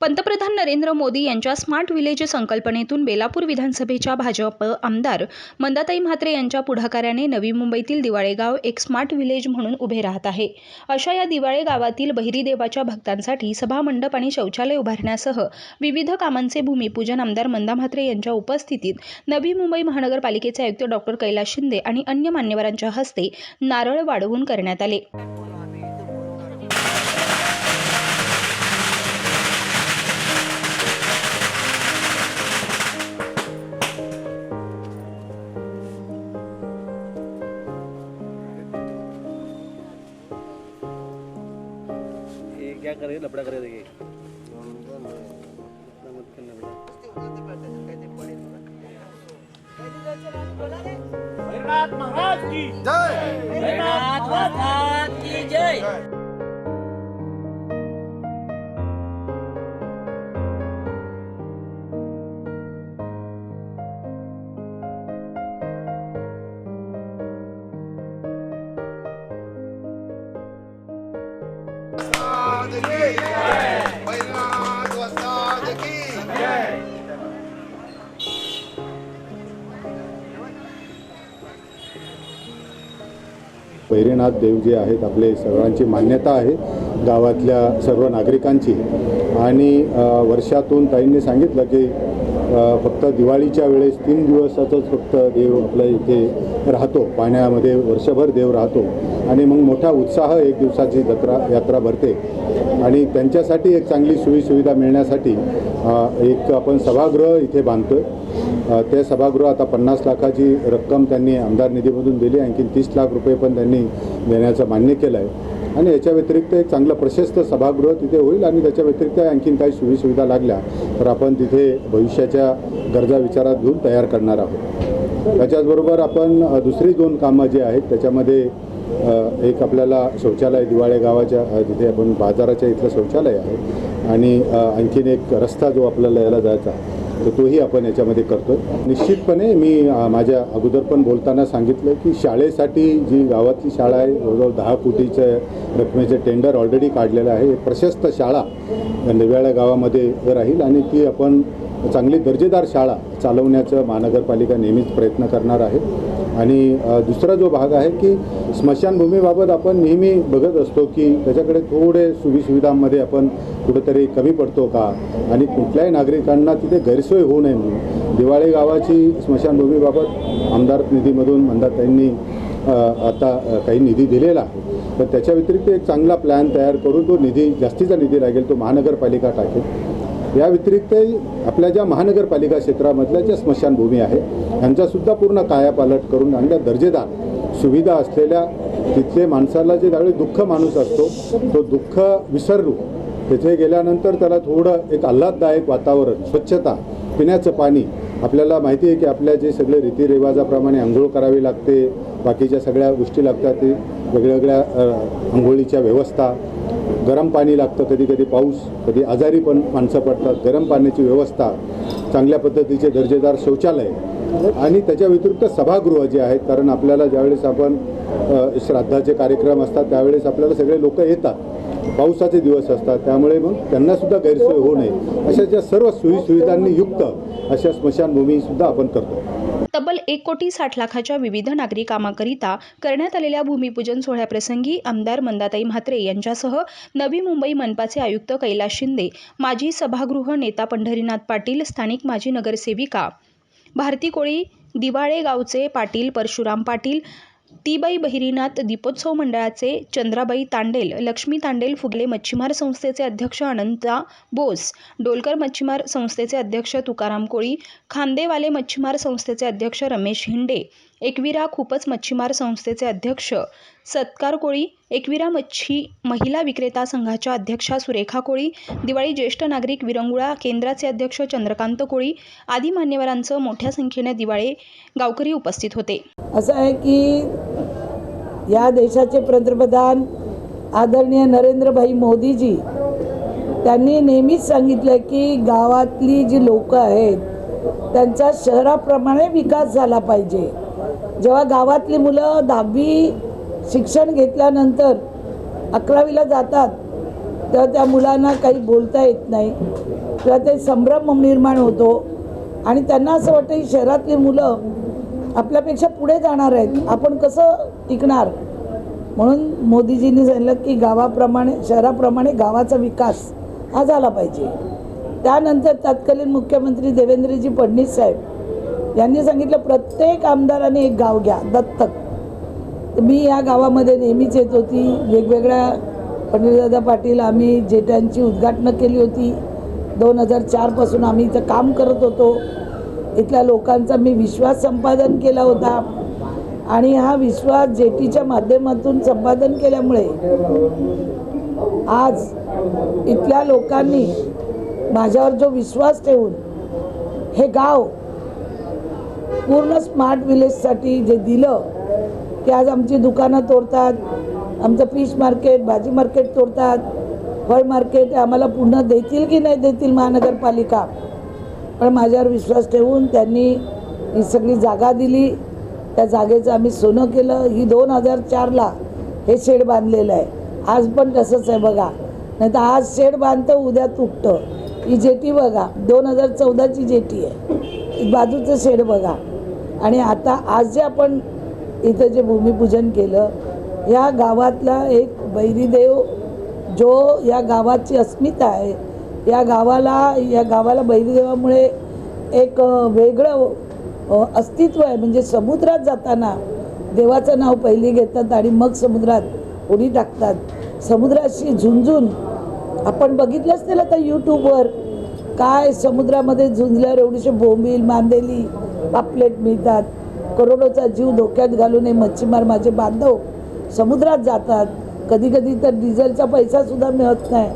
पंतप्रधान नरेंद्र मोदी यांच्या smart village संकल्पनेतून बेलापूर विधानसभेच्या भाजप आमदार मंदाताई म्हात्रे यांच्या पुढाकाराने नवी मुंबईतील दिवाळेगाव एक स्मार्ट विलेज म्हणून उभे राहत आहे. अशा या दिवाळे गावातील बहिरीदेवाच्या भक्तांसाठी सभामंडप आणि शौचालय उभारण्यासह विविध कामांचे भूमिपूजन आमदार मंदा म्हात्रे यांच्या उपस्थितीत नवी मुंबई महानगरपालिकेचे आयुक्त डॉक्टर कैलास शिंदे आणि अन्य मान्यवरांच्या हस्ते नारळ वाढवून करण्यात आले. क्या करेगा लपड़ा करेगा देखिए। इतना मत करना बेटा। बैनाथ वस्ताद भैरेनाथ देव जे आहेत आपले सर्वांची मान्यता आहे गावातल्या सर्व नागरिकांची. आणि वर्षातून ताईंनी सांगितलं की फक्त दिवाळीच्या वेळेस तीन दिवसाचाच फक्त देव आपल्या इथे राहतो. पाण्यामध्ये वर्षभर देव राहतो. आणि मग मोठा उत्साह एक दिवसाची जत्रा यात्रा भरते. आणि त्यांच्यासाठी एक चांगली सोयीसुविधा मिळण्यासाठी एक आपण सभागृह इथे बांधतो आहे ते सभागृह आता पन्नास लाखाची रक्कम त्यांनी आमदार निधीमधून दिली. आणखी तीस लाख रुपये पण त्यांनी देण्याचं मान्य केलं आहे आणि याच्या व्यतिरिक्त एक चांगलं प्रशस्त सभागृह तिथे होईल आणि त्याच्या व्यतिरिक्त आणखीन काही सोयीसुविधा लागल्या तर आपण तिथे भविष्याच्या गरजा विचारात घेऊन तयार करणार आहोत. त्याच्याचबरोबर आपण दुसरी दोन कामं जी आहेत त्याच्यामध्ये एक आपल्याला शौचालय दिवाळे गावाच्या तिथे आपण बाजाराच्या इथलं शौचालय आहे आणि आणखीन एक रस्ता जो आपल्याला यायला जायचा आहे, तर तोही आपण याच्यामध्ये करतो निश्चितपणे मी माझ्या अगोदर पण बोलताना सांगितलं की शाळेसाठी जी गावातली शाळा आहे जवळजवळ दहा कोटीच्या रकमेचे टेंडर ऑलरेडी काढलेलं आहे. प्रशस्त शाळा निव्याळ्या गावामध्ये राहील आणि ती आपण चांगली दर्जेदार शाळा चालवण्याचं महानगरपालिका नेहमीच प्रयत्न करणार आहे. आणि दुसरा जो भाग आहे की स्मशानभूमीबाबत आपण नेहमी बघत असतो की त्याच्याकडे थोडे सुविसुविधांमध्ये आपण कुठंतरी कमी पडतो का? आणि कुठल्याही नागरिकांना तिथे गैरसोय होऊ नये म्हणून. दिवाळे गावाची स्मशानभूमीबाबत आमदार निधीमधून मंदाताईंनी आता काही निधी दिलेला आहे. तर त्याच्या व्यतिरिक्त एक चांगला प्लॅन तयार करून तो निधी जास्तीचा निधी लागेल तो महानगरपालिका टाकेल. या व्यतिरिक्तही आपल्या ज्या महानगरपालिका क्षेत्रामधल्या ज्या स्मशानभूमी आहे यांचासुद्धा पूर्ण कायापालट करून आणल्या दर्जेदार सुविधा असलेल्या तिथले माणसाला जे त्यावेळी दुःख माणूस असतो तो दुःख विसरू तिथे गेल्यानंतर त्याला थोडं एक आल्हाददायक वातावरण स्वच्छता पिण्याचं पाणी आपल्याला माहिती आहे की आपल्या जे सगळे रीतिरिवाजाप्रमाणे आंघोळ करावी लागते बाकीच्या सगळ्या गोष्टी लागतात ते वेगळ्या वेगळ्या आंघोळीच्या व्यवस्था. गरम पाणी लागतं कधी कधी पाऊस कधी आजारी पण माणसं पडतात. गरम पाण्याची व्यवस्था चांगल्या पद्धतीचे दर्जेदार शौचालय आणि त्याच्या व्यतिरिक्त सभागृह जे आहेत कारण आपल्याला ज्यावेळेस आपण श्राद्धाचे कार्यक्रम असतात त्यावेळेस आपल्याला सगळे लोक येतात. पावसाचे दिवस असतात त्यामुळे मग त्यांनासुद्धा गैरसोय होऊ नये. अशा ज्या सर्व सोयीसुविधांनी युक्त अशा स्मशानभूमीसुद्धा आपण करतो. तब्बल एक कोटी साठ लाखाच्या विविध नागरी कामाकरिता करण्यात आलेल्या भूमिपूजन सोहळ्याप्रसंगी आमदार मंदाताई म्हात्रे यांच्यासह नवी मुंबई मनपाचे आयुक्त कैलास शिंदे माजी सभागृह नेता पंढरीनाथ पाटील स्थानिक माजी नगरसेविका भारती कोळी दिवाळे गावचे पाटील परशुराम पाटील तीबाई बहिरीनाथ दीपोत्सव मंडळाचे चंद्राबाई तांडेल लक्ष्मी तांडेल फुगले मच्छीमार संस्थेचे अध्यक्ष अनंता बोस डोलकर मच्छीमार संस्थेचे अध्यक्ष तुकाराम कोळी खांदेवाले मच्छीमार संस्थेचे अध्यक्ष रमेश हिंडे एकविरा खूपच मच्छीमार संस्थेचे अध्यक्ष. सत्कार कोळी एकविरा मच्छी महिला विक्रेता संघाच्या अध्यक्षा सुरेखा कोळी दिवाळी ज्येष्ठ नागरिक विरंगुळा केंद्राचे अध्यक्ष चंद्रकांत कोळी आदी मान्यवरांचं मोठ्या संख्येने दिवाळे गावकरी उपस्थित होते. असं आहे की या देशाचे पंतप्रधान आदरणीय नरेंद्रभाई मोदीजी त्यांनी नेहमीच सांगितलं की गावातली जी लोकं आहेत त्यांचा शहराप्रमाणे विकास झाला पाहिजे. जेव्हा गावातली मुलं दहावी शिक्षण घेतल्यानंतर अकरावीला जातात तर त्या मुलांना काही बोलता येत नाही. किंवा ते संभ्रम निर्माण होतो आणि त्यांना असं वाटतं की शहरातली मुलं आपल्यापेक्षा पुढे जाणार आहेत. आपण कसं टिकणार? म्हणून मोदीजींनी सांगितलं की गावाप्रमाणे शहराप्रमाणे गावाचा विकास हा झाला पाहिजे. त्यानंतर तत्कालीन मुख्यमंत्री देवेंद्रजी फडणवीस साहेब यांनी सांगितलं प्रत्येक आमदाराने एक गाव घ्या दत्तक. मी या गावामध्ये नेहमीच येत होती. वेगवेगळ्या पंडितदादा पाटील आम्ही जेट्यांची उद्घाटनं केली होती. दोन हजार चारपासून आम्ही इथं काम करत होतो. इथल्या लोकांचा मी विश्वास संपादन केला होता. आणि हा विश्वास जेटीच्या माध्यमातून संपादन केल्यामुळे आज इथल्या लोकांनी माझ्यावर जो विश्वास ठेवून हे गाव पूर्ण स्मार्ट विलेजसाठी जे दिलं की आज आमची दुकानं तोडतात आमचं फिश मार्केट भाजी मार्केट तोडतात फळ मार्केट आम्हाला पुन्हा देतील की नाही देतील महानगरपालिका? पण माझ्यावर विश्वास ठेवून त्यांनी ही सगळी जागा दिली. त्या जागेचं आम्ही सोनं केलं. ही दोन हजार चारला हे शेड बांधलेलं आहे. आज पण तसंच आहे बघा. नाही तर आज शेड बांधतं उद्या तुटतं. ही जेटी बघा. दोन हजार चौदाची जेटी आहे. बाजूचं शेड बघा. आणि आता आज जे आपण इथं जे भूमिपूजन केलं या गावातला एक बैरीदेव जो या गावाची अस्मिता आहे या गावाला या गावाला बैरीदेवामुळे एक वेगळं अस्तित्व आहे. म्हणजे समुद्रात जाताना देवाचं नाव पहिली घेतात आणि मग समुद्रात उडी टाकतात. समुद्राशी झुंजून आपण बघितलं त्याला आता यूट्यूबवर काय समुद्रामध्ये झुंजल्यावर एवढीशी बोंबील मांदेली पापलेट मिळतात करोडोचा जीव धोक्यात घालून हे मच्छीमार माझे बांधव समुद्रात जातात. कधी कधी तर डिझेलचा पैसासुद्धा मिळत नाही.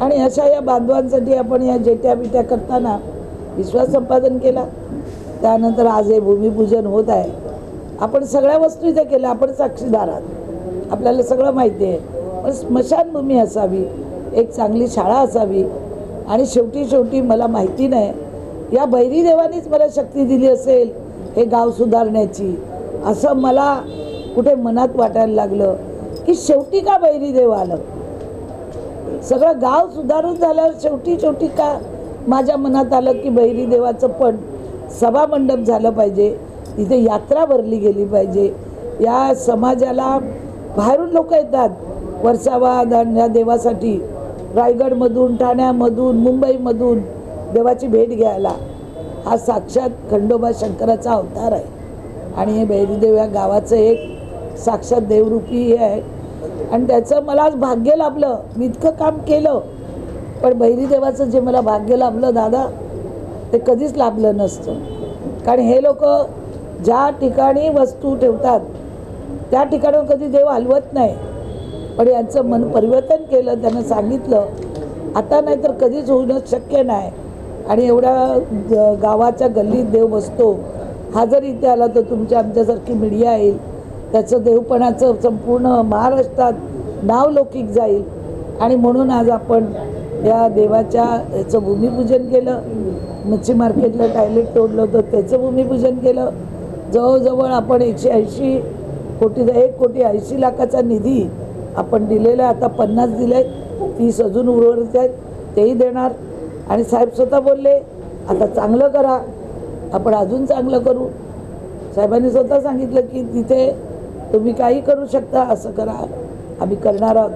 आणि अशा या बांधवांसाठी आपण या जेट्या बिट्या करताना विश्वास संपादन केला. त्यानंतर आज हे भूमिपूजन होत आहे. आपण सगळ्या वस्तू इथे केल्या. आपण साक्षीदार आहात. आपल्याला सगळं माहिती आहे. पण स्मशानभूमी असावी. एक चांगली शाळा असावी. आणि शेवटी शेवटी मला माहिती नाही या भैरी देवानीच मला शक्ती दिली असेल हे गाव सुधारण्याची. असं मला कुठे मनात वाटायला लागलं की शेवटी का भैरी देव आलं? सगळं गाव सुधारून झाल्यावर शेवटी शेवटी का माझ्या मनात आलं की बैरी देवाचं पण सभामंडप झालं पाहिजे तिथे यात्रा भरली गेली पाहिजे. या समाजाला बाहेरून लोक येतात वर्षावाद या देवासाठी. रायगडमधून ठाण्यामधून मुंबईमधून देवाची भेट घ्यायला हा साक्षात खंडोबा शंकराचा अवतार आहे. आणि हे बैरीदेव या गावाचं एक साक्षात देवरूपी हे आहे. आणि त्याचं मला आज भाग्य लाभलं. मी इतकं काम केलं. पण बैरीदेवाचं जे मला भाग्य लाभलं दादा ते कधीच लाभलं नसतं. कारण हे लोक ज्या ठिकाणी वस्तू ठेवतात त्या ठिकाणावर कधी देव हलवत नाही. पण यांचं मन परिवर्तन केलं त्यानं सांगितलं आता नाही तर कधीच होणं शक्य नाही. आणि एवढ्या ग- गावाच्या गल्लीत देव बसतो. हा जर इथे आला तर तुमच्या आमच्यासारखी मीडिया येईल. त्याचं देवपणाचं संपूर्ण महाराष्ट्रात नाव लौकिक जाईल. आणि म्हणून आज आपण या देवाच्या याचं भूमिपूजन केलं. मच्छी मार्केटला टॉयलेट तोडलं होतं त्याचं भूमिपूजन केलं. जवळजवळ आपण एकशे ऐंशी कोटी एक कोटी ऐंशी लाखाचा निधी आपण दिलेला आता पन्नास दिले तीस अजून उर्वरित आहेत. तेही देणार. आणि साहेब स्वतः बोलले आता चांगलं करा आपण अजून चांगलं करू. साहेबांनी स्वतः सांगितलं की तिथे तुम्ही काही करू शकता असं करा आम्ही करणार आहोत.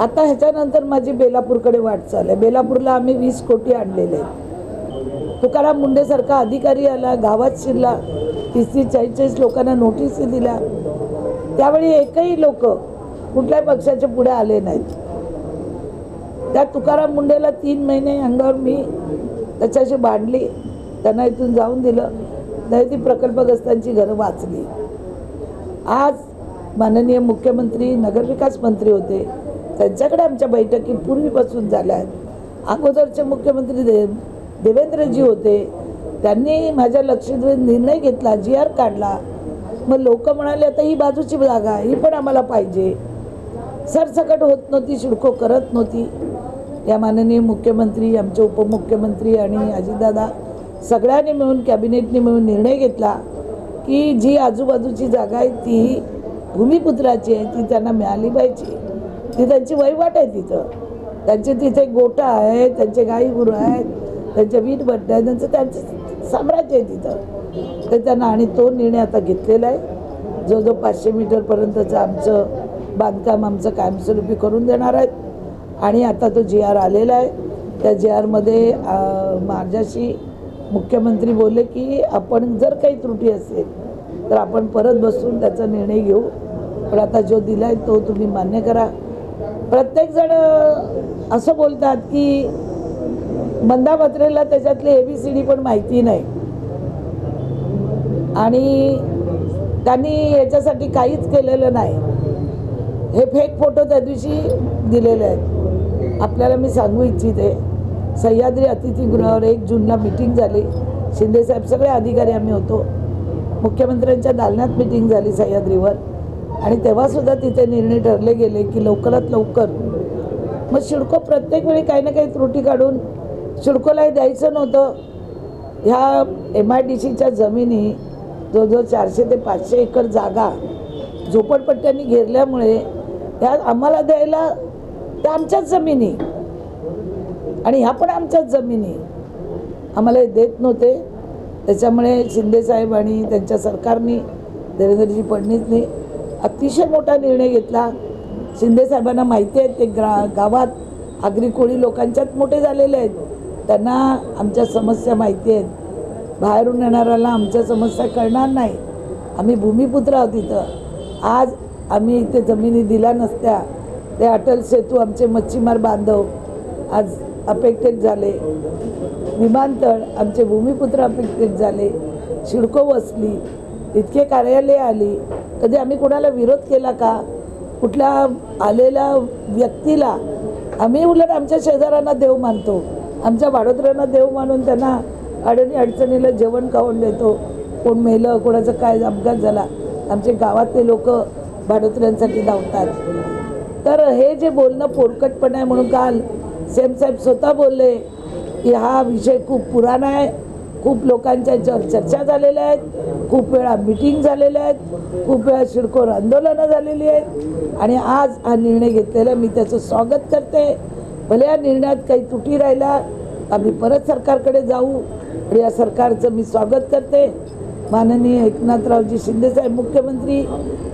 आता ह्याच्यानंतर माझी बेलापूरकडे वाटचाल आहे बेलापूरला आम्ही वीस कोटी आणलेले आहेत. तुकाराम मुंडेसारखा अधिकारी आला गावात शिरला तीस तीस चाळीस चाळीस लोकांना नोटीस दिल्या. त्यावेळी एकही लोक कुठल्याही पक्षाच्या पुढे आले नाहीत. त्या तुकाराम मुंडेला तीन महिने अंगावर मी त्याच्याशी बांधली. त्यांना इथून जाऊन दिलं. नाही ती प्रकल्पग्रस्तांची घरं वाचली. आज माननीय मुख्यमंत्री नगरविकास मंत्री होते. त्यांच्याकडे आमच्या बैठकी पूर्वीपासून झाल्या आहेत. अगोदरचे मुख्यमंत्री दे देवेंद्रजी होते. त्यांनी माझ्या लक्षात निर्णय घेतला जी आर काढला. मग लोक म्हणाले आता ही बाजूची जागा ही पण आम्हाला पाहिजे. सरसकट होत नव्हती शिडको करत नव्हती. या माननीय मुख्यमंत्री आमचे उपमुख्यमंत्री आणि अजितदादा सगळ्यांनी मिळून कॅबिनेटने मिळून निर्णय घेतला की जी आजूबाजूची जागा आहे ती भूमिपुत्राची आहे ती त्यांना मिळाली पाहिजे. ती त्यांची वहिवाट आहे तिथं. त्यांचे तिथे गोटा आहे त्यांचे गाई गुरु आहेत त्यांचे वीट भट्ट आहे त्यांचं त्यांचं साम्राज्य आहे तिथं. तर त्यांना आणि तो निर्णय आता घेतलेला आहे. जो जो पाचशे मीटरपर्यंतचं आमचं बांधकाम आमचं कायमस्वरूपी करून देणार आहेत. आणि आता तो जी आर आलेला आहे. त्या जी आरमध्ये माझ्याशी मुख्यमंत्री बोलले की आपण जर काही त्रुटी असेल तर आपण परत बसून त्याचा निर्णय घेऊ. पण आता जो दिला आहे तो तुम्ही मान्य करा. प्रत्येकजण असं बोलतात की मंदा बत्रेला त्याच्यातली ए बी सी डी पण माहिती नाही. आणि त्यांनी याच्यासाठी काहीच केलेलं नाही. हे फेक फोटो त्या दिवशी दिलेले आहेत. आपल्याला मी सांगू इच्छिते. सह्याद्री अतिथीगृहावर एक जूनला मिटिंग झाली. शिंदेसाहेब सगळे अधिकारी आम्ही होतो. मुख्यमंत्र्यांच्या दालनात मिटिंग झाली सह्याद्रीवर. आणि तेव्हासुद्धा तिथे निर्णय ठरले गेले की लवकरात लवकर. मग शिडको प्रत्येक वेळी काही ना काही त्रुटी काढून शिडकोलाही द्यायचं नव्हतं. ह्या एम आय डी सीच्या जमिनी जवळजवळ चारशे ते पाचशे एकर जागा झोपडपट्ट्यांनी घेरल्यामुळे त्या आम्हाला द्यायला त्या आमच्याच जमिनी. आणि ह्या पण आमच्याच जमिनी. आम्हाला हे देत नव्हते. त्याच्यामुळे शिंदेसाहेब आणि त्यांच्या सरकारने देवेंद्रजी फडणवीसने अतिशय मोठा निर्णय घेतला. शिंदेसाहेबांना माहिती आहे ते ग्रा गावात आगरी कोळी लोकांच्यात मोठे झालेले आहेत. त्यांना आमच्या समस्या माहिती आहेत. बाहेरून येणाऱ्याला आमच्या समस्या कळणार नाही. आम्ही भूमिपुत्र आहोत इथं. आज आम्ही इथे जमिनी दिल्या नसत्या. ते अटल सेतू आमचे मच्छीमार बांधव आज अफेक्टेड झाले. विमानतळ आमचे भूमिपुत्र अफेक्टेड झाले. शिडको वसली. इतके कार्यालय आली. कधी आम्ही कोणाला विरोध केला का? कुठल्या आलेल्या व्यक्तीला? आम्ही उलट आमच्या शेजाऱ्यांना देव मानतो. आमच्या वाडोदऱ्यांना देव मानून त्यांना अडणी अडचणीला जेवण खाऊन देतो. कोण मेलं कोणाचं काय अपघात झाला. आमचे गावातले लोक भाडोत्र्यांसाठी धावतात. तर हे जे बोलणं पोरकटपण आहे म्हणून काल सेम साहेब स्वतः बोलले की हा विषय खूप पुराणा आहे. खूप लोकांच्या याच्यावर चर्चा झालेल्या आहेत. खूप वेळा मिटिंग झालेल्या आहेत. खूप वेळा शिडकोर आंदोलनं झालेली आहेत. आणि आज हा निर्णय घेतलेला मी त्याचं स्वागत करते. भले या निर्णयात काही तुटी राहिला आम्ही परत सरकारकडे जाऊ आणि या सरकारचं मी स्वागत करते. माननीय एकनाथरावजी शिंदेसाहेब मुख्यमंत्री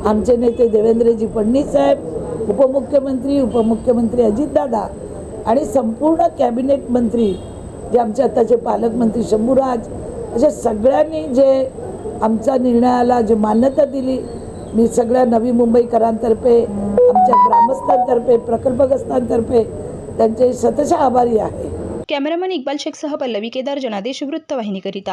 आमचे नेते देवेंद्रजी फडणवीस साहेब उपमुख्यमंत्री उपमुख्यमंत्री अजितदादा आणि संपूर्ण कॅबिनेट मंत्री जे आमचे आत्ताचे पालकमंत्री शंभूराज अशा सगळ्यांनी जे आमच्या निर्णयाला जे मान्यता दिली मी सगळ्या नवी मुंबईकरांतर्फे आमच्या ग्रामस्थांतर्फे प्रकल्पग्रस्तांतर्फे त्यांचे शतशः आभारी आहे. कॅमेरामन इक्बाल शेखसह पल्लवी केदार जनादेश वृत्तवाहिनीकरिता